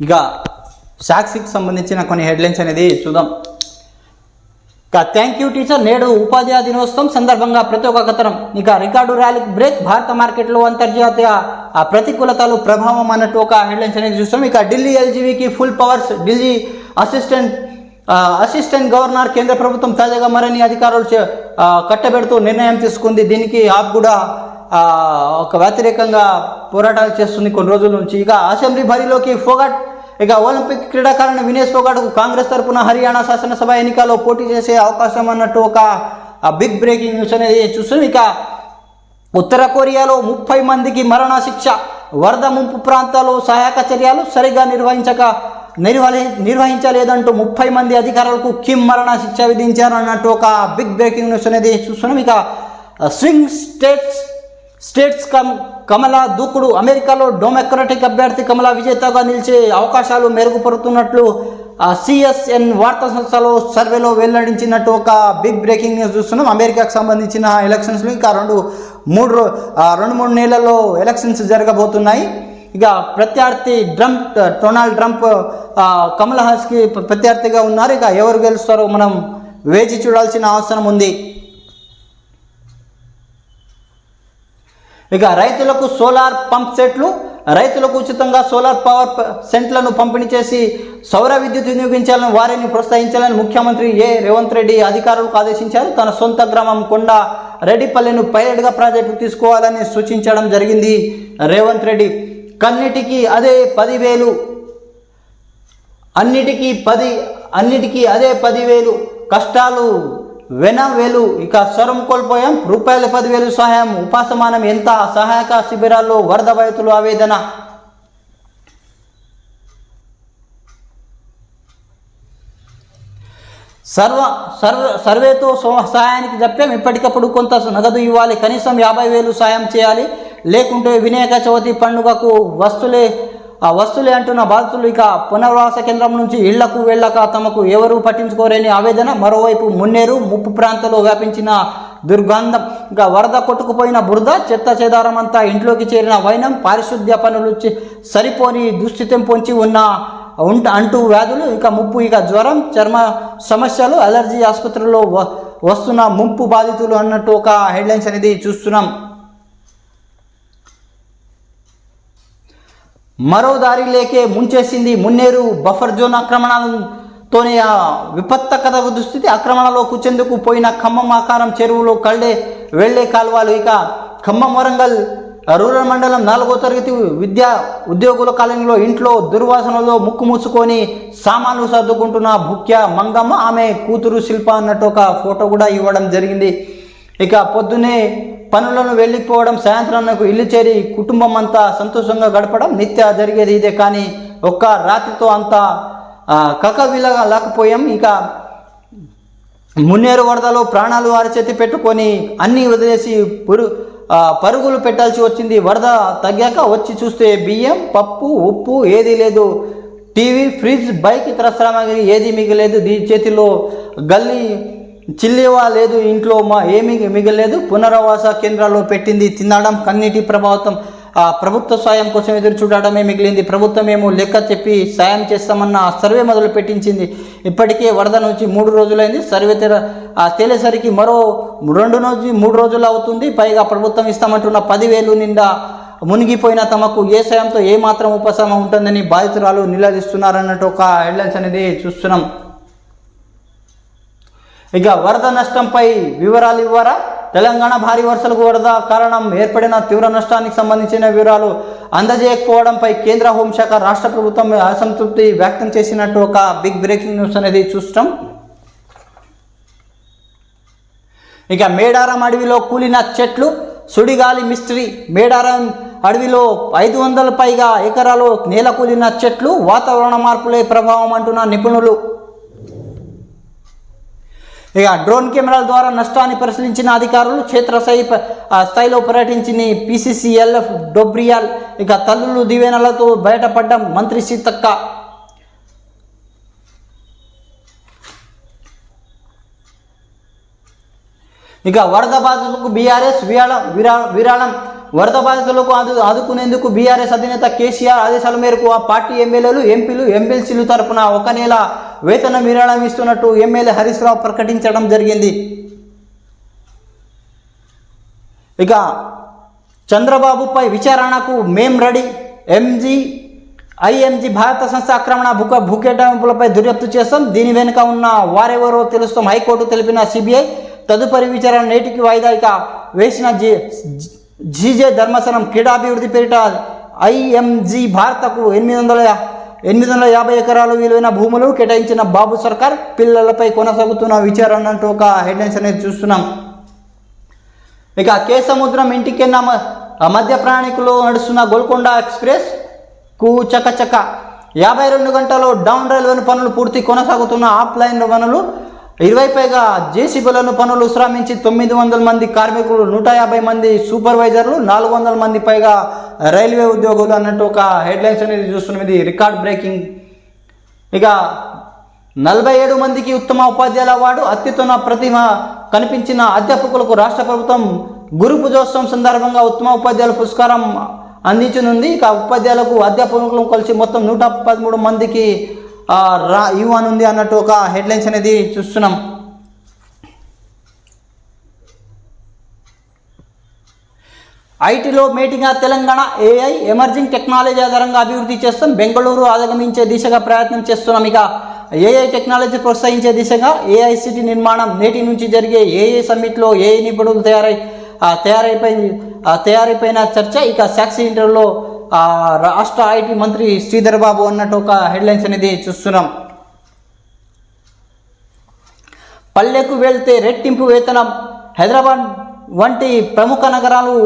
ఇక సాక్షికి సంబంధించిన కొన్ని హెడ్లైన్స్ అనేది చూద్దాం. ఇక థ్యాంక్ యూ టీచర్ నేడు ఉపాధ్యాయ దినోత్సవం సందర్భంగా ప్రతి ఒక్క కథనం. ఇక రికార్డు ర్యాలీకి బ్రేక్. భారత మార్కెట్లో అంతర్జాతీయ ప్రతికూలతలు ప్రభావం అన్నట్టు ఒక హెడ్లైన్స్ అనేది చూస్తాం. ఇక Delhi ఎల్జీవీకి full powers. Delhi assistant assistant governor కేంద్ర ప్రభుత్వం తాజాగా మరిన్ని అధికారులు చే- కట్టబెడుతూ నిర్ణయం తీసుకుంది. దీనికి ఆప్ కూడా ఒక వ్యతిరేకంగా పోరాటాలు చేస్తుంది కొన్ని రోజుల నుంచి. ఇక అసెంబ్లీ బరిలోకి ఫోగట్ ఇక ఒలింపిక్ క్రీడాకారుని వినేష్ ఫోగాట్కు కాంగ్రెస్ తరపున హర్యానా శాసనసభ ఎన్నికల్లో పోటీ చేసే అవకాశం అన్నట్టు ఒక బిగ్ బ్రేకింగ్ న్యూస్ అనేది చూస్తున్నాం. ఇక ఉత్తర కొరియాలో ముప్పై మందికి మరణ శిక్ష వరద ముంపు ప్రాంతాల్లో సహాయక చర్యలు సరిగా నిర్వహించక నిర్వహి నిర్వహించలేదంటూ ముప్పై మంది అధికారులకు కిమ్ మరణ శిక్ష విధించారన్నట్టు ఒక బిగ్ బ్రేకింగ్ న్యూస్ అనేది చూస్తున్నాం. ఇక స్వింగ్ స్టేట్స్ స్టేట్స్ కమ్ కమలా దూకుడు అమెరికాలో డెమోక్రటిక్ అభ్యర్థి కమలా విజేతగా నిలిచే అవకాశాలు మెరుగుపడుతున్నట్లు సిఎస్ఎన్ వార్తా సంస్థలో సర్వేలో వెల్లడించినట్టు ఒక బిగ్ బ్రేకింగ్ న్యూస్ చూస్తున్నాం. అమెరికాకు సంబంధించిన ఎలక్షన్స్లో ఇంకా రెండు మూడు రెండు మూడు నెలల్లో ఎలక్షన్స్ జరగబోతున్నాయి. ఇక ప్రత్యర్థి ట్రంప్ డొనాల్డ్ ట్రంప్ కమల్ హాస్కి ప్రత్యర్థిగా ఉన్నారు. ఇక ఎవరు గెలుస్తారో మనం వేచి చూడాల్సిన అవసరం ఉంది. ఇక రైతులకు సోలార్ పంప్ సెట్లు రైతులకు ఉచితంగా సోలార్ పవర్ సెంట్లను పంపిణీ చేసి సౌర విద్యుత్ వినియోగించాలని వారిని ప్రోత్సహించాలని ముఖ్యమంత్రి ఏ రేవంత్ రెడ్డి అధికారులకు ఆదేశించారు. తన సొంత గ్రామం కొండ రెడ్డిపల్లెను పైలట్గా ప్రాజెక్టు తీసుకోవాలని సూచించడం జరిగింది రేవంత్ రెడ్డి. కన్నిటికీ అదే పదివేలు అన్నిటికీ పది అన్నిటికీ అదే పదివేలు కష్టాలు వెనవేలు ఇక స్వరం కోల్పోయాం. రూపాయల పదివేలు సహాయం ఉపాసమానం ఎంత? సహాయక శిబిరాల్లో వరద బాధితులు ఆవేదన? సర్వ సర్వ సర్వేతో సహాయానికి చెప్పాం ఇప్పటికప్పుడు కొంత నగదు ఇవ్వాలి. కనీసం యాభై వేలు సాయం చేయాలి. లేకుంటే వినాయక చవితి పండుగకు వస్తులే ఆ వస్తువులే అంటున్న బాధితులు ఇక పునర్వాస కేంద్రం నుంచి ఇళ్ళకు వెళ్ళక తమకు ఎవరు పట్టించుకోలేని ఆవేదన మరోవైపు మున్నేరు ముప్పు ప్రాంతంలో వ్యాపించిన దుర్గంధం. ఇంకా వరద కొట్టుకుపోయిన బురద చెత్త చెదారం అంతా ఇంట్లోకి చేరిన వైనం పారిశుద్ధ్య పనులు సరిపోని దుస్థితం పొంచి ఉన్న ఉంట అంటూ వ్యాధులు ఇక ముప్పు ఇక జ్వరం చర్మ సమస్యలు అలర్జీ ఆసుపత్రుల్లో వ- వస్తున్న ముంపు బాధితులు అన్నట్టు ఒక హెడ్లైన్స్ అనేది చూస్తున్నాం. మరో దారి లేకే ముంచేసింది మున్నేరు బఫర్ జోన్ ఆక్రమణతోనే ఆ విపత్తకర దుస్థితి ఆక్రమణలో కూర్చేందుకు పోయిన ఖమ్మం ఆకారం చెరువులో కళ్ళే వెళ్ళే కాలువలు. ఇక ఖమ్మం వరంగల్ రూరల్ మండలం నాలుగో తరగతి విద్యా ఉద్యోగుల కాలనీలో ఇంట్లో దుర్వాసనలో ముక్కు మూసుకొని సామాన్లు సర్దుకుంటున్న భుక్య మంగమ్మ. ఆమె కూతురు శిల్ప అన్నట్టు ఒక ఫోటో కూడా ఇవ్వడం జరిగింది. ఇక పొద్దునే పనులను వెళ్ళిపోవడం సాయంత్రం నాకు ఇల్లు చేరి కుటుంబం అంతా సంతోషంగా గడపడం నిత్య జరిగేది ఇదే. కానీ ఒక్క రాత్రితో అంతా కకవిలగా లేకపోయాం. ఇక మున్నేరు వరదలో ప్రాణాలు అరచేతి పెట్టుకొని అన్నీ వదిలేసి పురు పరుగులు పెట్టాల్సి వచ్చింది. వరద తగ్గాక వచ్చి చూస్తే బియ్యం పప్పు ఉప్పు ఏదీ లేదు. టీవీ ఫ్రిడ్జ్ బైక్ ఇతర సామాగ్రి ఏది మిగలేదు. దీని చేతిలో గల్లీ చిల్లివా లేదు ఇంట్లో మా ఏమీ మిగలేదు. పునరావాస కేంద్రాల్లో పెట్టింది తినడం కన్నీటి ప్రభావితం. ఆ ప్రభుత్వ సాయం కోసం ఎదురు చూడడమే మిగిలింది. ప్రభుత్వం ఏమో లెక్క చెప్పి సాయం చేస్తామన్న సర్వే మొదలు పెట్టించింది. ఇప్పటికే వరద నుంచి మూడు రోజులైంది. సర్వే తెర తేలేసరికి మరో రెండు నుంచి మూడు రోజులు అవుతుంది. పైగా ప్రభుత్వం ఇస్తామంటున్న పదివేలు నిండా మునిగిపోయిన తమకు ఏ సాయంతో ఏమాత్రం ఉపశమనం ఉంటుందని బాధితురాలు నిలదీస్తున్నారన్నట్టు ఒక హెడ్లైన్స్ అనేది చూస్తున్నాం. ఇక వరద నష్టంపై వివరాలు ఇవ్వరా? తెలంగాణ భారీ వర్షాలకు వరద కారణం ఏర్పడిన తీవ్ర నష్టానికి సంబంధించిన వివరాలు అందజేయకపోవడంపై కేంద్ర హోంశాఖ రాష్ట్ర ప్రభుత్వం అసంతృప్తి వ్యక్తం చేసినట్టు ఒక బిగ్ బ్రేకింగ్ న్యూస్ అనేది చూస్తాం ఇక మేడారం అడవిలో కూలిన చెట్లు సుడిగాలి మిస్టరీ మేడారం అడవిలో ఐదు వందల పైగా ఎకరాలు నేల కూలిన చెట్లు వాతావరణ మార్పులే ప్రభావం అంటున్న నిపుణులు. ఇక డ్రోన్ కెమెరాల ద్వారా నష్టాన్ని పరిశీలించిన అధికారులు క్షేత్రస్థాయి ఆ స్థాయిలో పర్యటించిన పిసిసిఎల్ఎఫ్ డొబ్రియాల్ ఇక తల్లులు దివేనలతో బయటపడ్డ మంత్రి సీతక్క. ఇక వరద బాధితులకు బీఆర్ఎస్ విరాళం విరాళం. వరద బాధితులకు ఆదు ఆదుకునేందుకు బీఆర్ఎస్ అధినేత కేసీఆర్ ఆదేశాల మేరకు ఆ పార్టీ ఎమ్మెల్యేలు ఎంపీలు ఎమ్మెల్సీలు తరపున ఒక నెల వేతన విరాళం ఇస్తున్నట్టు ఎమ్మెల్యే హరీష్ రావు ప్రకటించడం జరిగింది. ఇక చంద్రబాబుపై విచారణకు మేం రెడీ. ఎంజీ ఐఎంజీ భారత సంస్థ ఆక్రమణ భూక భూకేటాయింపులపై దర్యాప్తు చేస్తాం. దీని వెనుక ఉన్న వారెవరో తెలుస్తాం. హైకోర్టు తెలిపిన సిబిఐ తదుపరి విచారణ నేటికి వాయిదా ఇక వేసిన జీ జీజే ధర్మసనం క్రీడాభివృద్ధి పేరిట ఐఎంజీ భారతకు ఎనిమిది వందల ఎనిమిది వందల యాభై ఎకరాలు విలువైన భూములు కేటాయించిన బాబు సర్కార్ పిల్లలపై కొనసాగుతున్న విచారణ అంటూ ఒక హెడ్లైన్స్ అనేది చూస్తున్నాం. ఇక కేసముద్రం ఇంటికెన్న మ- మధ్య ప్రయాణికులు నడుస్తున్న గోల్కొండ ఎక్స్ప్రెస్కు చకచక యాభై రెండు గంటల్లో డౌన్ రైల్వే పనులు పూర్తి కొనసాగుతున్న ఆఫ్లైన్ పనులు ఇరవైపైగా జేసీబీలను పనులు విశ్రామించి తొమ్మిది వందల మంది కార్మికులు నూట యాభై మంది సూపర్వైజర్లు నాలుగు వందల మంది పైగా రైల్వే ఉద్యోగులు అన్నట్టు ఒక హెడ్లైన్స్ అనేది చూస్తున్నాం ఇది రికార్డ్ బ్రేకింగ్. ఇక నలభై ఏడు మందికి ఉత్తమ ఉపాధ్యాయుల అవార్డు అత్యుత్తమ ప్రతిమ కనిపించిన అధ్యాపకులకు రాష్ట్ర ప్రభుత్వం గురు పూజోత్సవం సందర్భంగా ఉత్తమ ఉపాధ్యాయుల పురస్కారం అందించనుంది. ఇక ఉపాధ్యాయులకు అధ్యాపకులను కలిసి మొత్తం నూట పదమూడు మందికి రా యు అని ఉంది అన్నట్టు ఒక హెడ్లైన్స్ అనేది చూస్తున్నాం. ఐటీలో మేటిగా తెలంగాణ ఏఐ ఎమర్జింగ్ టెక్నాలజీ ఆధారంగా అభివృద్ధి చేస్తాం. బెంగళూరు ఆగమించే దిశగా ప్రయత్నం చేస్తున్నాం. ఇక ఏఐ టెక్నాలజీ ప్రోత్సహించే దిశగా ఏఐసిటీ నిర్మాణం నేటి నుంచి జరిగే ఏఐ సమ్మిట్లో ఏఐ నిపుణులు తయారై ఆ, తయారైపోయి ఆ, తయారైపోయిన చర్చ. ఇక సాక్షి ఇంటర్లో రాష్ట్ర ఐటీ మంత్రి శ్రీధర్ బాబు అన్నట్టు ఒక హెడ్లైన్స్ అనేది చూస్తున్నాం. పల్లెకు వెళ్తే రెట్టింపు వేతనం హైదరాబాద్ వంటి ప్రముఖ నగరాలు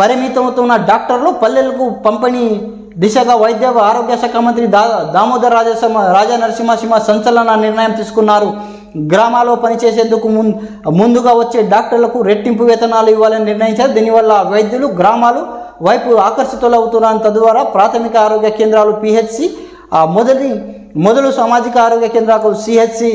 పరిమితమవుతున్న డాక్టర్లు పల్లెలకు పంపిణీ దిశగా వైద్య ఆరోగ్య శాఖ మంత్రి దా దామోదర్ రాజ రాజా నరసింహసింహ సంచలన నిర్ణయం తీసుకున్నారు. గ్రామాల్లో పనిచేసేందుకు ముందు ముందుగా వచ్చే డాక్టర్లకు రెట్టింపు వేతనాలు ఇవ్వాలని నిర్ణయించారు. దీనివల్ల వైద్యులు గ్రామాలు వైపు ఆకర్షితులవుతున్నారు. తద్వారా ప్రాథమిక ఆరోగ్య కేంద్రాలు పిహెచ్సి మొదటి మొదలు సామాజిక ఆరోగ్య కేంద్రాలకు సిహెచ్సి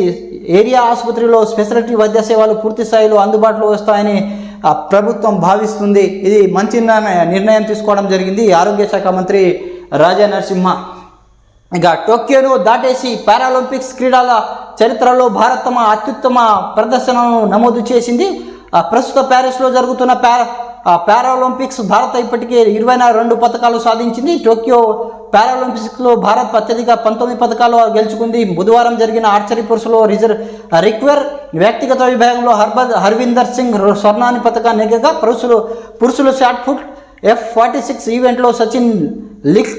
ఏరియా ఆసుపత్రిలో స్పెషాలిటీ వైద్య సేవలు పూర్తి స్థాయిలో అందుబాటులో వస్తాయని ఆ, ప్రభుత్వం భావిస్తుంది. ఇది మంచి నిర్ణయం నిర్ణయం తీసుకోవడం జరిగింది. ఆరోగ్య శాఖ మంత్రి రాజా నరసింహ. ఇక టోక్యోను దాటేసి పారాలింపిక్స్ క్రీడల చరిత్రలో భారత్ తమ అత్యుత్తమ ప్రదర్శనను నమోదు చేసింది. ప్రస్తుత ప్యారిస్లో జరుగుతున్న పారా పారాలింపిక్స్ భారత్ ఇప్పటికే ఇరవై రెండు పథకాలు సాధించింది. టోక్యో పారాలింపిక్స్లో భారత్ అత్యధిక పంతొమ్మిది పథకాలు గెలుచుకుంది. బుధవారం జరిగిన ఆర్చరీ పురుషులో రిజర్వ్ రిక్వర్ వ్యక్తిగత విభాగంలో హర్బద్ హర్విందర్ సింగ్ స్వర్ణాన్ని పథకాన్ని నెగ్గగా పురుషులు పురుషులు shot put F forty six ఈవెంట్లో సచిన్ లిక్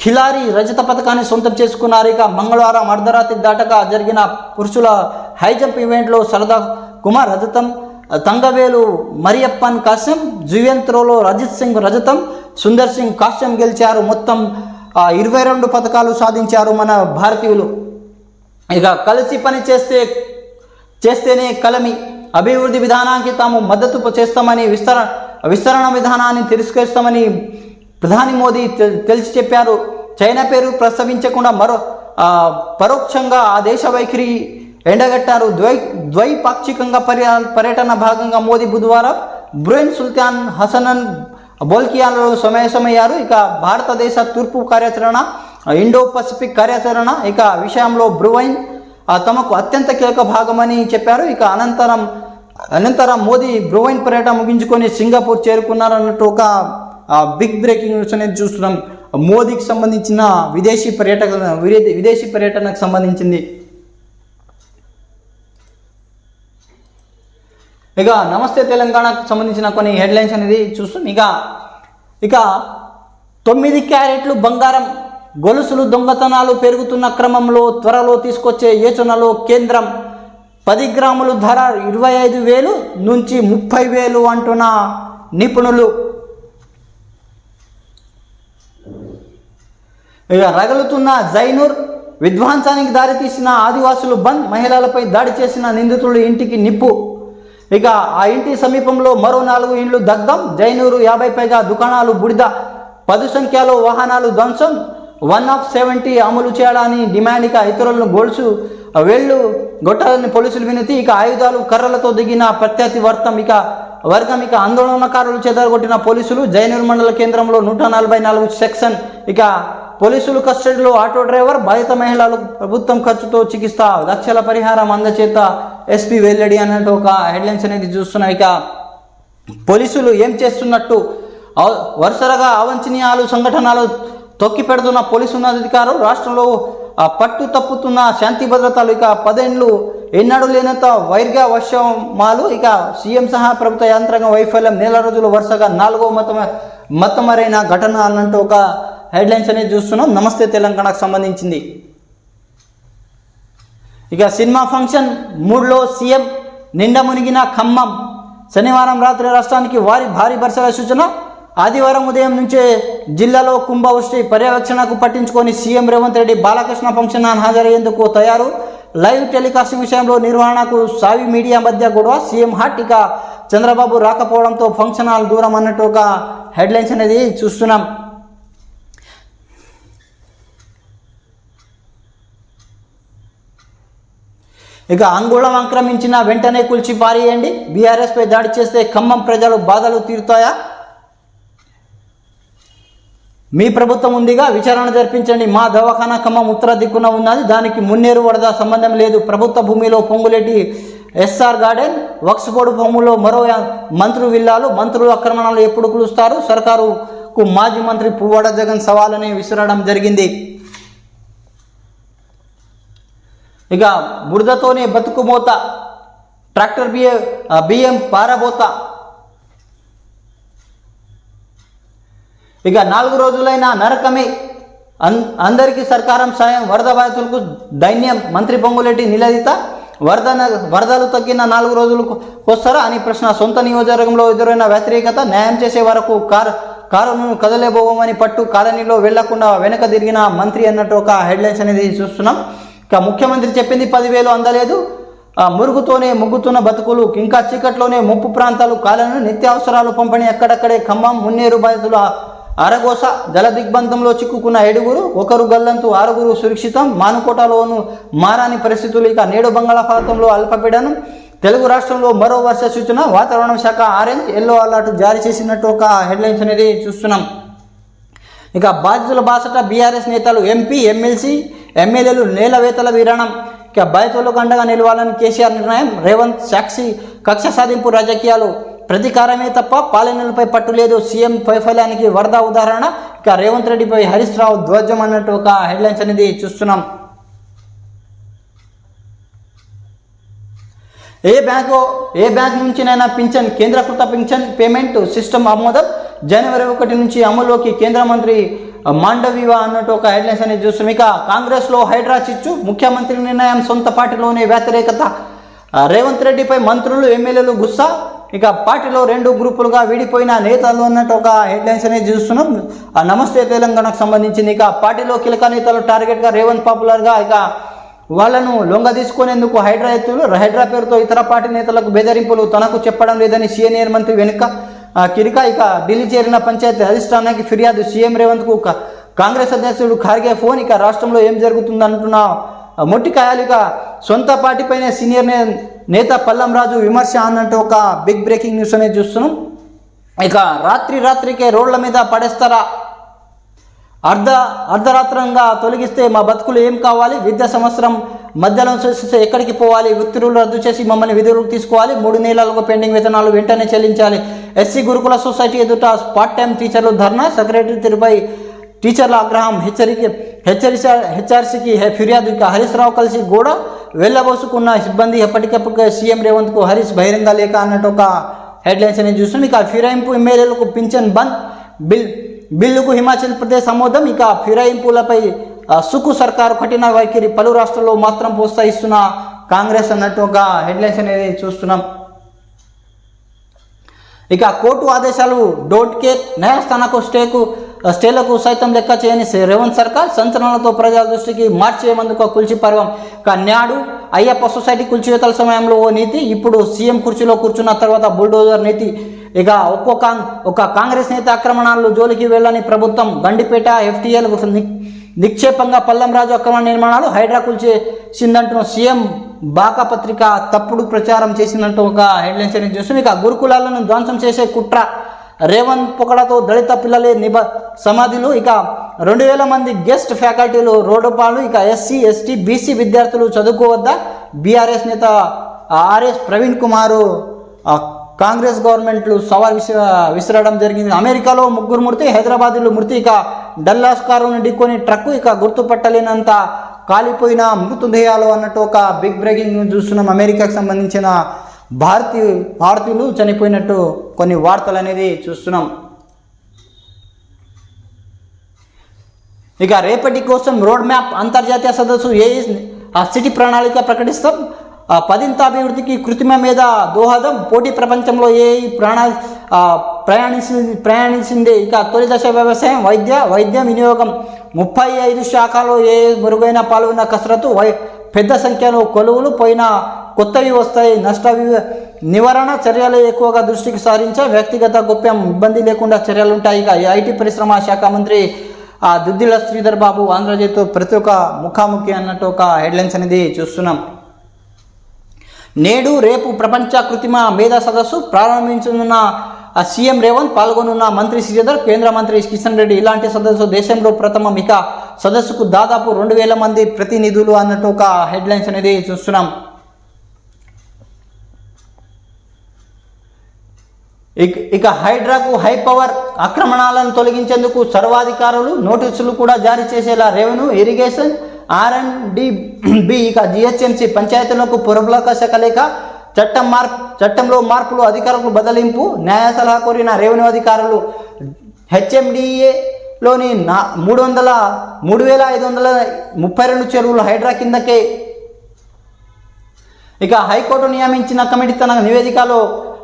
ఖిలారి రజత పథకాన్ని సొంతం చేసుకున్నారు. ఇక మంగళవారం అర్ధరాత్రి దాటగా జరిగిన పురుషుల హైజంప్ ఈవెంట్లో సరదా కుమార్ రజతం తంగవేలు మరియప్పన్ కాశ్యం జువెన్ త్రోలో రజిత్ సింగ్ రజతం సుందర్ సింగ్ కాశ్యం గెలిచారు. మొత్తం ఇరవై రెండు పథకాలు సాధించారు మన భారతీయులు. ఇక కలిసి పని చేస్తే చేస్తేనే కలమి. అభివృద్ధి విధానానికి తాము మద్దతు చేస్తామని విస్తర విస్తరణ విధానాన్ని తిరస్కరిస్తామని ప్రధాని మోదీ తెలిసి చెప్పారు. చైనా పేరు ప్రస్తావించకుండా మరో పరోక్షంగా ఆ దేశ వైఖరి ఎండగట్టారు. ద్వై ద్వైపాక్షికంగా పర్య పర్యటన భాగంగా మోదీ బుధవారం బ్రుయిన్ సుల్తాన్ హసనన్ బోల్కియాలో సమావేశమయ్యారు. ఇక భారతదేశ తూర్పు కార్యాచరణ ఇండో పసిఫిక్ కార్యాచరణ ఇక విషయంలో బ్రువైన్ తమకు అత్యంత కీలక భాగమని చెప్పారు. ఇక అనంతరం అనంతరం మోదీ బ్రువైన్ పర్యటన ముగించుకొని సింగపూర్ చేరుకున్నారన్నట్టు ఒక బిగ్ బ్రేకింగ్ న్యూస్ అనేది చూస్తున్నాం. మోదీకి సంబంధించిన విదేశీ పర్యటన విదేశీ పర్యటనకు సంబంధించింది. ఇక నమస్తే తెలంగాణకు సంబంధించిన కొన్ని హెడ్లైన్స్ అనేది చూస్తాం ఇక ఇక తొమ్మిది క్యారెట్లు బంగారం గొలుసులు దొంగతనాలు పెరుగుతున్న క్రమంలో త్వరలో తీసుకొచ్చే యోచనలో కేంద్రం పది గ్రాములు ధర ఇరవై ఐదు వేలు నుంచి ముప్పై వేలు అంటున్న నిపుణులు. ఇక రగులుతున్న జైనూర్ విధ్వంసానికి దారితీసిన ఆదివాసులు బంద్ మహిళలపై దాడి చేసిన నిందితులు ఇంటికి నిప్పు. ఇక ఆ ఇంటి సమీపంలో మరో నాలుగు ఇండ్లు దగ్ధం. జైనూరు యాభై పైగా దుకాణాలు బుడిద. పదు సంఖ్యలో వాహనాలు ధ్వంసం. వన్ ఆఫ్ సెవెంటీ అమలు చేయాలని డిమాండ్ ఇక ఇతరులను గొలుసు వెళ్ళు గొట్టాలని పోలీసులు వినతి. ఇక ఆయుధాలు కర్రలతో దిగిన ప్రత్యర్థి వర్తం ఇక వర్గం. ఇక ఆందోళనకారులు చెదరగొట్టిన పోలీసులు జైనూరు మండల కేంద్రంలో నూట నలభై నాలుగు సెక్షన్. ఇక పోలీసులు కస్టడీలో ఆటో డ్రైవర్ బాధిత మహిళలు ప్రభుత్వం ఖర్చుతో చికిత్స లక్షల పరిహారం అందచేత ఎస్పీ వెల్లడి అన్నట్టు ఒక హెడ్లైన్స్ అనేది చూస్తున్నాం. ఇక పోలీసులు ఏం చేస్తున్నట్టు? వరుసగా అవంచనీయాలు సంఘటనలు తొక్కి పెడుతున్న పోలీసు ఉన్నతాధికారులు రాష్ట్రంలో ఆ, పట్టు తప్పుతున్న శాంతి భద్రతలు ఇక పదేండ్లు ఎన్నడూ లేనంత వైర్గా వర్షమాలు ఇక సీఎం సహా ప్రభుత్వ యంత్రాంగ వైఫల్యం నెల రోజులు వరుసగా నాలుగో మతమ మతమరైన ఘటన అన్నట్టు ఒక హెడ్లైన్స్ అనేది చూస్తున్నాం. నమస్తే తెలంగాణకు సంబంధించింది. ఇక సినిమా ఫంక్షన్ మూడులో సీఎం నిండా మునిగిన ఖమ్మం. శనివారం రాత్రి రాష్ట్రానికి వారి భారీ వర్షాల సూచన. ఆదివారం ఉదయం నుంచే జిల్లాలో కుంభవృష్టి పర్యవేక్షణకు పట్టించుకొని సీఎం రేవంత్ రెడ్డి బాలకృష్ణ ఫంక్షన్ హాజరయ్యేందుకు తయారు. లైవ్ టెలికాస్ట్ విషయంలో నిర్వహణకు సావి మీడియా మధ్య గొడవ. సీఎం హాట్ ఇక చంద్రబాబు రాకపోవడంతో ఫంక్షన్ హాల్ దూరం అన్నట్టు ఒక హెడ్లైన్స్ అనేది చూస్తున్నాం. ఇక అంగుళం ఆక్రమించిన వెంటనే కూల్చి పారేయండి. బీఆర్ఎస్పై దాడి చేస్తే ఖమ్మం ప్రజలు బాధలు తీరుతాయా? మీ ప్రభుత్వం ఉందిగా విచారణ జరిపించండి. మా దవాఖానా ఖమ్మం ఉత్తర దిక్కున ఉన్నది. దానికి మున్నేరు వరద సంబంధం లేదు. ప్రభుత్వ భూమిలో పొంగులేటి ఎస్ఆర్ గార్డెన్ వక్స్బోర్డు భూములో మరో మంత్రులు విల్లాలు మంత్రులు ఆక్రమణలు ఎప్పుడు కులుస్తారు సర్కారుకు మాజీ మంత్రి పువ్వాడ జగన్ సవాలని విసిరడం జరిగింది. ఇక బురదతోనే బతుకుమోత ట్రాక్టర్ బియ్యం బియ్యం పారబోత. ఇక నాలుగు రోజులైన నరకమే. అన్ అందరికీ సర్కారం సాయం వరద బాధితులకు దైన్యం మంత్రి పొంగులెట్టి నిలదీత. వరద వరదలు తగ్గిన నాలుగు రోజులకు వస్తారా అని ప్రశ్న. సొంత నియోజకవర్గంలో ఎదురైన వ్యతిరేకత న్యాయం చేసే వరకు కారు కారును కదలేబోమని పట్టు కాలనీలో వెళ్ళకుండా వెనక తిరిగిన మంత్రి అన్నట్టు ఒక హెడ్లైన్స్ అనేది చూస్తున్నాం. ఇక ముఖ్యమంత్రి చెప్పింది పదివేలు అందలేదు. ఆ మురుగుతోనే ముగ్గుతున్న బతుకులు ఇంకా చీకట్లోనే ముప్పు ప్రాంతాలు కాలను నిత్యావసరాలు పంపిణీ ఎక్కడక్కడే ఖమ్మం మున్నేరు బాధితులు అరగోస జల దిగ్బంధంలో చిక్కుకున్న ఏడుగురు ఒకరు గల్లంతు ఆరుగురు సురక్షితం. మానుకోటలోను మారాని పరిస్థితులు ఇక నేడు బంగాళాఖాతంలో అల్పపీడనం. తెలుగు రాష్ట్రంలో మరో వర్ష సూచన వాతావరణ శాఖ ఆరెంజ్ ఎల్లో అలర్ట్ జారీ చేసినట్టు ఒక హెడ్లైన్స్ అనేది చూస్తున్నాం. ఇక బాధితుల బాసట బీఆర్ఎస్ నేతలు ఎంపీ ఎమ్మెల్సీ ఎమ్మెల్యేలు నేల వేతల విరాణం. ఇక బాధితులకు అండగా నిలవాలని కేసీఆర్ నిర్ణయం. రేవంత్ సాక్షి కక్ష సాధింపు రాజకీయాలు. ప్రతీకారమే తప్ప పాలనలపై పట్టు లేదు. సీఎం వైఫల్యానికి వరద ఉదాహరణ. ఇక రేవంత్ రెడ్డిపై హరీష్ రావు ధ్వజం అన్నట్టు ఒక హెడ్లైన్స్ అనేది చూస్తున్నాం. ఏ బ్యాంకు ఏ బ్యాంక్ నుంచినైనా పింఛన్ కేంద్రకృత పింఛన్ పేమెంట్ సిస్టమ్ ఆమోదం. జనవరి ఒకటి నుంచి అమలులోకి కేంద్ర మంత్రి మాండవీవా అన్నట్టు ఒక హెడ్లైన్స్ అనేది చూస్తున్నాం. ఇక కాంగ్రెస్లో హైడ్రా చిచ్చు ముఖ్యమంత్రి నిర్ణయం సొంత పార్టీలోనే వ్యతిరేకత. రేవంత్ రెడ్డిపై మంత్రులు ఎమ్మెల్యేలు గుస్సా. ఇక పార్టీలో రెండు గ్రూపులుగా విడిపోయిన నేతలు అన్నట్టు ఒక హెడ్లైన్స్ అనేది చూస్తున్నాం. ఆ నమస్తే తెలంగాణకు సంబంధించింది. ఇక పార్టీలో కీలక నేతలు టార్గెట్గా రేవంత్ పాపులర్గా ఇక వాళ్ళను లొంగ తీసుకునేందుకు హైడ్రా ఎత్తులు. హైడ్రా పేరుతో ఇతర పార్టీ నేతలకు బెదిరింపులు తనకు చెప్పడం లేదని సీనియర్ మంత్రి వెనుక కిరిక ఇక ఢిల్లీ చేరిన పంచాయతీ అధిష్టానానికి ఫిర్యాదు సీఎం రేవంత్కు. కు కాంగ్రెస్ అధ్యక్షుడు ఖార్గే ఫోన్ ఇక రాష్ట్రంలో ఏం జరుగుతుంది అంటున్న మొట్టికాయాలు ఇక సొంత పార్టీపైనే సీనియర్ నేత పల్లం రాజు విమర్శ అన్నట్టు ఒక బిగ్ బ్రేకింగ్ న్యూస్ అనేది చూస్తున్నాం. ఇక రాత్రి రాత్రికే రోడ్ల మీద పడేస్తారా? అర్ధ అర్ధరాత్రంగా తొలగిస్తే మా బతుకులు ఏం కావాలి? విద్యా సంవత్సరం మధ్యలో చేస్తే ఎక్కడికి పోవాలి? ఉత్తర్వులు రద్దు చేసి మమ్మల్ని విధులకు తీసుకోవాలి. మూడు నెలలకు పెండింగ్ వేతనాలు వెంటనే చెల్లించాలి. ఎస్సీ గురుకుల సొసైటీ ఎదుట పార్ట్ టైం టీచర్లు ధర్నా సెక్రటరీ తిరుపై టీచర్ల ఆగ్రహం హెచ్చరిక హెచ్చరిస హెచ్ఆర్సీకి ఫిర్యాదు హరీశ్రావు హరీష్ రావు కలిసి కూడా వెళ్ళబోసుకున్న సిబ్బంది ఎప్పటికప్పుడు సీఎం రేవంత్కు హరీష్ బహిరంగ లేక అన్నట్టు ఒక హెడ్లైన్స్ అనేది చూస్తున్నాం. ఇక ఫిరాయింపు ఎమ్మెల్యేలకు పింఛన్ బంద్ బిల్ బిల్లుకు హిమాచల్ ప్రదేశ్ ఆమోదం. ఇక ఫిరాయింపులపై సుకు సర్కారు కఠిన వైఖరి పలు రాష్ట్రాల్లో మాత్రం ప్రోత్సహిస్తున్న కాంగ్రెస్ అన్నట్టు ఒక హెడ్లైన్స్ అనేది చూస్తున్నాం. ఇక కోర్టు ఆదేశాలు డోంట్ కేర్ న్యాయస్థానకు స్టేకు స్టేలకు సైతం లెక్క చేయని రేవంత్ సర్కార్ సంచలనాలతో ప్రజల దృష్టికి మార్చేమందుకు కుల్చి పర్వం. ఇక అయ్యప్ప సొసైటీ కుల్చివేతల సమయంలో ఓ నీతి ఇప్పుడు సీఎం కుర్చీలో కూర్చున్న తర్వాత బుల్డోజర్ నీతి. ఇక ఒక్కో కాంగ్ ఒక కాంగ్రెస్ నేత ఆక్రమణాలు జోలికి వెళ్ళని ప్రభుత్వం గండిపేట ఎఫ్టీఎల్ నిక్షేపంగా పల్లం రాజు అక్రమ నిర్మాణాలు హైడ్రా కూల్చేసిందంటున్న సీఎం బాకా పత్రిక తప్పుడు ప్రచారం చేసిందంటూ ఒక హెడ్లైన్స్ అనేది చూస్తుంది ఇక గురుకులాలను ధ్వంసం చేసే కుట్ర రేవంత్ పొగడతో దళిత పిల్లలే నిబ సమాధులు. ఇక రెండు వేల మంది గెస్ట్ ఫ్యాకల్టీలు రోడ్డు పాలు ఇక ఎస్సీ ఎస్టీ బీసీ విద్యార్థులు చదువుకోవద్దా? బీఆర్ఎస్ నేత ఆర్ఎస్ ప్రవీణ్ కుమారు కాంగ్రెస్ గవర్నమెంట్లు సవాల్ విసి విసిరడం జరిగింది. అమెరికాలో ముగ్గురు మృతి హైదరాబాద్లో మృతి ఇక డల్లాస్ కారును ఢీకొని ట్రక్కు ఇక గుర్తుపట్టలేనంత కాలిపోయిన మృతదేహాలు అన్నట్టు ఒక బిగ్ బ్రేకింగ్ న్యూస్ చూస్తున్నాం. అమెరికాకు సంబంధించిన భారతీయ భారతీయులు చనిపోయినట్టు కొన్ని వార్తలు అనేది చూస్తున్నాం. ఇక రేపటి కోసం రోడ్ మ్యాప్ అంతర్జాతీయ సదస్సు ఏ ఆ సిటీ ప్రణాళిక ప్రకటిస్తాం. ఆ పదింత అభివృద్ధికి కృత్రిమ మీద దోహదం. పోటీ ప్రపంచంలో ఏ ప్రాణ ప్రయాణించింది ప్రయాణించింది ఇక తొలి దశ వ్యవసాయం వైద్య వైద్య వినియోగం. ముప్పై ఐదు శాఖలో ఏ మెరుగైన పాల్గొన్న కసరత్తు? వై పెద్ద సంఖ్యలో కొలువులు పోయిన కొత్తవి వస్తాయి. నష్ట నివారణ చర్యలు ఎక్కువగా దృష్టికి సారించే వ్యక్తిగత గోప్యం ఇబ్బంది లేకుండా చర్యలు ఉంటాయి ఇక ఈ ఐటీ పరిశ్రమ శాఖ మంత్రి ఆ దుద్దిల శ్రీధర్ బాబు ఆంధ్రజ్యోతితో ప్రతి ఒక్క ముఖాముఖి అన్నట్టు ఒక హెడ్లైన్స్ అనేది చూస్తున్నాం. నేడు రేపు ప్రపంచ కృత్రిమ మేధా సదస్సు ప్రారంభించనున్న సీఎం రేవంత్ పాల్గొనున్న మంత్రి శ్రీధర్ కేంద్ర మంత్రి కిషన్ రెడ్డి ఇలాంటి సదస్సు దేశంలో ప్రథమం. ఇక సదస్సుకు దాదాపు రెండు వేల మంది ప్రతినిధులు అన్నట్టు ఒక హెడ్లైన్స్ అనేది చూస్తున్నాం. ఇక ఇక హైడ్రాకు హై పవర్ ఆక్రమణాలను తొలగించేందుకు సర్వాధికారులు నోటీసులు కూడా జారీ చేసేలా revenue irrigation R and D B ఇక జిహెచ్ఎంసీ పంచాయతీలకు పురబ్లాక శాఖ లేక చట్టం మార్పు చట్టంలో మార్పులు అధికారులకు బదలింపు న్యాయ సలహా కోరిన రెవెన్యూ అధికారులు హెచ్ఎండిఏలోని నా మూడు వందల మూడు వేల ఐదు వందల ముప్పై రెండు చెరువులు హైడ్రా కిందకే. ఇక హైకోర్టు నియమించిన కమిటీ తన నివేదికలో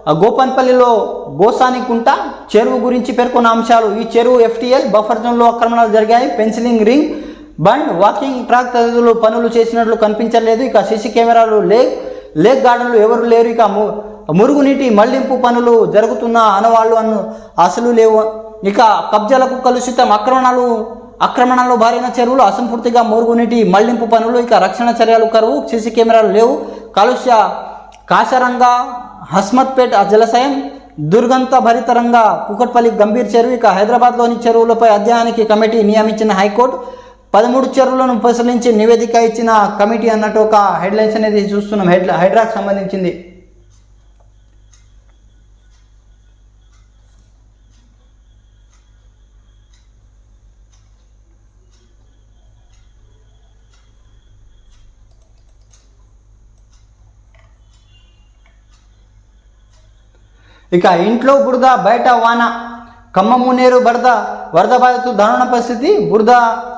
గోపన్పల్లిలో గోపన్పల్లిలో గోసానికుంట చెరువు గురించి పేర్కొన్న అంశాలు. ఈ చెరువు ఎఫ్టీఎల్ బఫర్ జోన్లో ఆక్రమణలు జరిగాయి. పెన్సిలింగ్ రింగ్ బండ్ వాకింగ్ ట్రాక్ తదితరులు పనులు చేసినట్లు కనిపించలేదు. ఇక సీసీ కెమెరాలు లేక్ లేక్ గార్డెన్లు ఎవరు లేరు. ఇక ము- మురుగునీటి మళ్ళింపు పనులు జరుగుతున్న ఆనవాళ్ళు అన్ను అసలు లేవు. ఇక కబ్జాలకు కలుషితం ఆక్రమణలు ఆక్రమణలు బారిన చెరువులు అసంపూర్తిగా మురుగునీటి మళ్ళింపు పనులు ఇక రక్షణ చర్యలు కరువు సీసీ కెమెరాలు లేవు. కాలుష్య కాశరంగా హస్మత్పేట్ జలాశయం దుర్గంత భరితరంగా కుకట్పల్లి గంభీర్ చెరువు ఇక హైదరాబాద్లోని చెరువులపై అధ్యయనానికి కమిటీ నియమించిన హైకోర్టు పదమూడు చెరువులను పరిశీలించి నివేదిక ఇచ్చిన కమిటీ అన్నట్టు ఒక హెడ్లైన్స్ అనేది చూస్తున్నాం. హెడ్ హైడ్రాకు సంబంధించింది. ఇక ఇంట్లో బురద బయట వాన కమ్మమునేరు బురద వరద బాధితులు దారుణ పరిస్థితి. బురద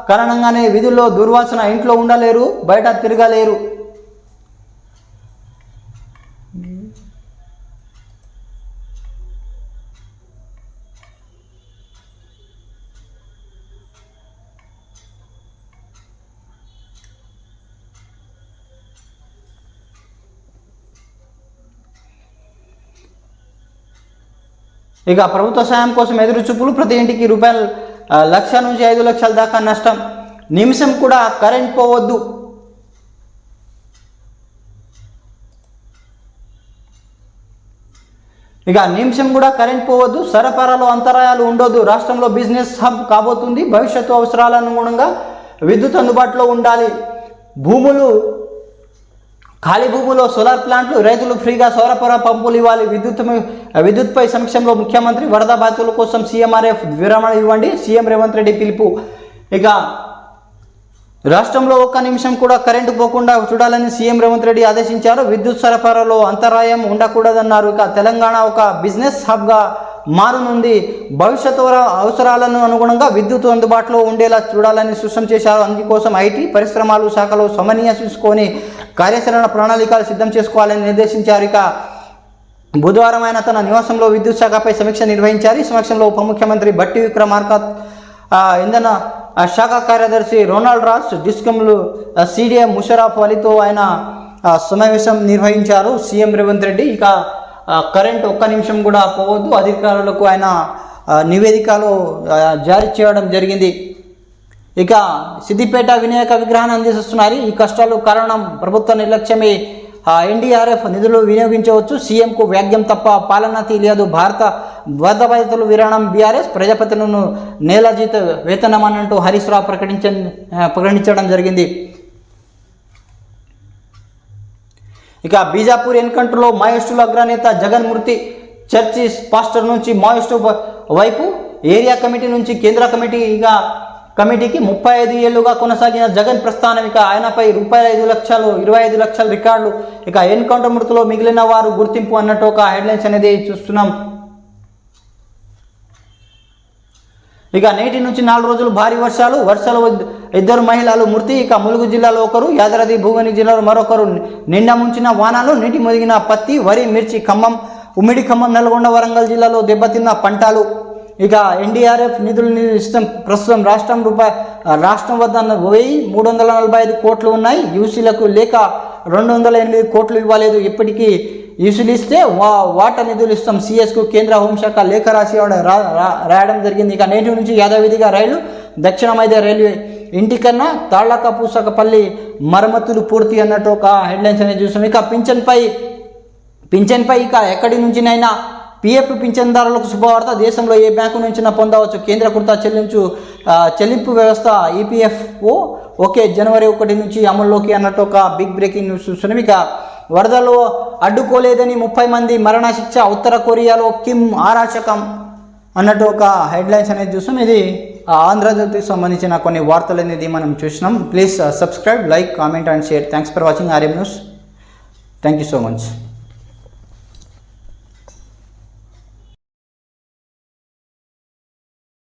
కారణంగానే విధుల్లో దుర్వాసన ఇంట్లో ఉండలేరు బయట తిరగలేరు. ఇక ప్రభుత్వ సాయం కోసం ఎదురు చూపులు ప్రతి ఇంటికి రూపాయలు లక్ష నుంచి ఐదు లక్షల దాకా నష్టం. నిమిషం కూడా కరెంట్ పోవద్దు. ఇక నిమిషం కూడా కరెంట్ పోవద్దు. సరఫరాలో అంతరాయాలు ఉండొద్దు. రాష్ట్రంలో బిజినెస్ హబ్ కాబోతుంది. భవిష్యత్తు అవసరాల అనుగుణంగా విద్యుత్ అందుబాటులో ఉండాలి. భూములు ఖాళీ భూములో సోలార్ ప్లాంట్లు రైతులు ఫ్రీగా సౌరపర పంపులు ఇవ్వాలి. విద్యుత్ విద్యుత్పై సమక్షంలో ముఖ్యమంత్రి వరద బాధితుల కోసం సీఎంఆర్ఎఫ్ విరమణ ఇవ్వండి. సీఎం రేవంత్ రెడ్డి పిలుపు. ఇక రాష్ట్రంలో ఒక్క నిమిషం కూడా కరెంటు పోకుండా చూడాలని సీఎం రేవంత్ రెడ్డి ఆదేశించారు. విద్యుత్ సరఫరాలో అంతరాయం ఉండకూడదన్నారు. ఇక తెలంగాణ ఒక బిజినెస్ హబ్గా మారనుంది. భవిష్యత్తు అవసరాలను అనుగుణంగా విద్యుత్ అందుబాటులో ఉండేలా చూడాలని సూచన చేశారు. అందుకోసం ఐటీ పరిశ్రమలు శాఖలో సమన్వయం చూసుకొని కార్యాచరణ ప్రణాళికలు సిద్ధం చేసుకోవాలని నిర్దేశించారు. ఇక బుధవారం ఆయన తన నివాసంలో విద్యుత్ శాఖపై సమీక్ష నిర్వహించారు. ఈ సమక్షంలో ఉప ముఖ్యమంత్రి బట్టి విక్రమార్క ఇంధన శాఖ కార్యదర్శి రొనాల్డ్ రాస్ డిస్కమ్లు సిడిఎం ముషరాఫ్ అలీతో ఆయన సమావేశం నిర్వహించారు. సీఎం రేవంత్ రెడ్డి ఇక కరెంట్ ఒక్క నిమిషం కూడా పోవద్దు. అధికారులకు ఆయన నివేదికలు జారీ చేయడం జరిగింది. ఇక సిద్దిపేట వినాయక విగ్రహాన్ని అందిస్తున్నారు ఈ కష్టాలు కారణం ప్రభుత్వ నిర్లక్ష్యమే. ఎన్డీఆర్ఎఫ్ నిధులు వినియోగించవచ్చు. సీఎంకు వ్యాగ్యం తప్ప పాలన తెలియదు. భారత వరద బాధితులు విరాణం బీఆర్ఎస్ ప్రజాపతిను నేల జీత వేతనం అన్నట్టు హరీష్ రావు ప్రకటించ ప్రకటించడం జరిగింది. ఇక బీజాపూర్ ఎన్కౌంటర్లో మాయోయిస్టుల అగ్రనేత జగన్ మృతి చర్చి పాస్టర్ నుంచి మాయిస్టు వైపు ఏరియా కమిటీ నుంచి కేంద్ర కమిటీ ఇక కమిటీకి ముప్పై ఐదు ఏళ్ళుగా కొనసాగిన జగన్ ప్రస్థానం ఇక ఆయనపై రూపాయలు ఐదు లక్షలు ఇరవై ఐదు లక్షల రికార్డులు ఇక ఎన్కౌంటర్ మృతిలో మిగిలిన వారు గుర్తింపు అన్నట్టు ఒక హెడ్లైన్స్ అనేది చూస్తున్నాం. ఇక నేటి నుంచి నాలుగు రోజులు భారీ వర్షాలు వర్షాలు ఇద్దరు మహిళలు మృతి ఇక ములుగు జిల్లాలో ఒకరు యాదాద్రి భువని జిల్లాలో మరొకరు నిండా ముంచిన వానాలు నీటి ముదిగిన పత్తి వరి మిర్చి ఖమ్మం ఉమ్మిడి ఖమ్మం నల్గొండ వరంగల్ జిల్లాలో దెబ్బతిన్న పంటలు. ఇక ఎన్డీఆర్ఎఫ్ నిధులు ఇష్టం ప్రస్తుతం రాష్ట్రం రూపాయ రాష్ట్రం వద్ద వెయ్యి మూడు వందల నలభై ఐదు కోట్లు ఉన్నాయి. యూసీలకు లేక రెండు వందల ఎనిమిది కోట్లు ఇవ్వలేదు. ఇప్పటికీ యూసీలు ఇస్తే వా వాటా నిధులు ఇస్తాం. సిఎస్కు కేంద్ర హోంశాఖ లేఖ రాసి రా- రాయడం జరిగింది. ఇక నేటి నుంచి యాదావిధిగా రైలు దక్షిణ మైదా రైల్వే ఇంటికన్నా తాళ్ళక పూసకపల్లి మరమ్మతులు పూర్తి అన్నట్టు ఒక హెడ్లైన్స్ అనేది చూసాం. ఇక పింఛన్పై పింఛన్పై ఇక ఎక్కడి నుంచినైనా పిఎఫ్ పింఛన్దారులకు శుభవార్త. దేశంలో ఏ బ్యాంకు నుంచినా పొందవచ్చు. కేంద్ర కృత చెల్లించు చెల్లింపు వ్యవస్థ ఈపీఎఫ్ఓ ఓకే జనవరి ఒకటి నుంచి అమల్లోకి అన్నట్టు ఒక బిగ్ బ్రేకింగ్ న్యూస్ చూస్తున్నాం ఇక వరదలో అడ్డుకోలేదని ముప్పై మంది మరణశిక్ష ఉత్తర కొరియాలో కిమ్ ఆరాచకం అన్నట్టు ఒక హెడ్లైన్స్ అనేది చూసాం. ఇది ఆంధ్రజ్యోతికి సంబంధించిన కొన్ని వార్తలు అనేది మనం చూసినాం. Please subscribe like comment and share thanks for watching RM news thank you so much